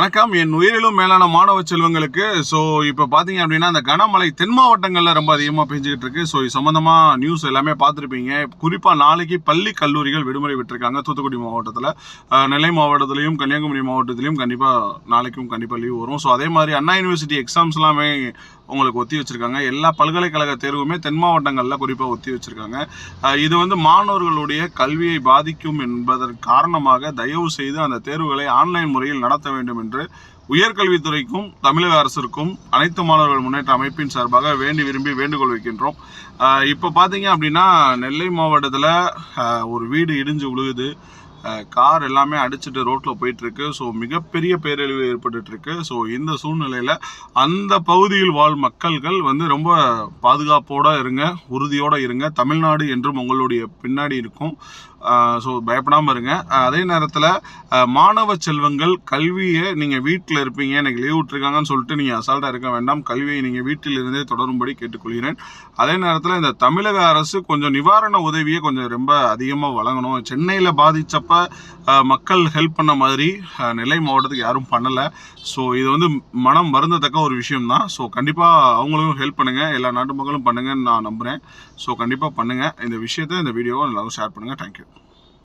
வணக்கம். என் உயிரிலும் மேலான மாணவ செல்வங்களுக்கு ஸோ இப்போ பார்த்தீங்க அப்படின்னா அந்த கனமழை தென் மாவட்டங்களில் ரொம்ப அதிகமாக பெஞ்சிக்கிட்டு இருக்கு. ஸோ இது சம்மந்தமாக நியூஸ் எல்லாமே பார்த்துருப்பீங்க குறிப்பாக நாளைக்கு பள்ளி கல்லூரிகள் விடுமுறை விட்டுருக்காங்க தூத்துக்குடி மாவட்டத்தில். நெல்லை மாவட்டத்திலையும் கன்னியாகுமரி மாவட்டத்திலையும் கண்டிப்பாக நாளைக்கும் கண்டிப்பாக லீவ் வரும். ஸோ அதே மாதிரி அண்ணா யூனிவர்சிட்டி எக்ஸாம்ஸ் எல்லாமே உங்களுக்கு ஒத்தி வச்சிருக்காங்க. எல்லா பல்கலைக்கழக தேர்வுமே தென் மாவட்டங்களில் குறிப்பாக ஒத்தி வச்சிருக்காங்க. இது வந்து மாணவர்களுடைய கல்வியை பாதிக்கும் என்பதன் காரணமாக தயவு செய்து அந்த தேர்வுகளை ஆன்லைன் முறையில் நடத்த வேண்டும் என்று உயர்கல்வித்துறைக்கும் தமிழக அரசிற்கும் அனைத்து மாணவர்கள் முன்னேற்ற அமைப்பின் சார்பாக வேண்டி விரும்பி வேண்டுகோள் வைக்கின்றோம். இப்போ பார்த்தீங்க அப்படின்னா நெல்லை மாவட்டத்தில் ஒரு வீடு இடிஞ்சு விழுகுது கார் எல்லாமே அடிச்சுட்டு ரோட்டில் போயிட்டுருக்கு. ஸோ மிகப்பெரிய பேரழிவு ஏற்பட்டுட்டு இருக்கு ஸோ இந்த சூழ்நிலையில் அந்த பகுதியில் வாழ் மக்கள்கள் வந்து ரொம்ப பாதுகாப்போட இருங்க உறுதியோடு இருங்க. தமிழ்நாடு என்றும் உங்களுடைய பின்னாடி இருக்கும். ஸோ பயப்படாமல் இருங்க. அதே நேரத்தில் மாணவ செல்வங்கள் கல்வியை நீங்கள் வீட்டில் இருப்பீங்க எனக்கு லீவ் விட்டுருக்காங்கன்னு சொல்லிட்டு நீங்கள் அசால்ட்டாக இருக்க வேண்டாம். கல்வியை நீங்கள் வீட்டில் இருந்தே தொடரும்படி கேட்டுக்கொள்கிறேன். அதே நேரத்தில் இந்த தமிழக அரசு கொஞ்சம் நிவாரண உதவியை கொஞ்சம் ரொம்ப அதிகமாக வழங்கணும். சென்னையில் பாதித்தப்ப மக்கள் ஹெல்ப் பண்ண மாதிரி நெல்லை மாவட்டத்துக்கு யாரும் பண்ணலை. ஸோ இது வந்து மனம் மருந்தத்தக்க ஒரு விஷயம் தான் ஸோ கண்டிப்பாக அவங்களும் ஹெல்ப் பண்ணுங்கள் எல்லா நாட்டு மக்களும் பண்ணுங்கன்னு நான் நம்புகிறேன் ஸோ கண்டிப்பாக பண்ணுங்கள் இந்த விஷயத்தை இந்த வீடியோவை எல்லாரும் ஷேர் பண்ணுங்கள் தேங்க்யூ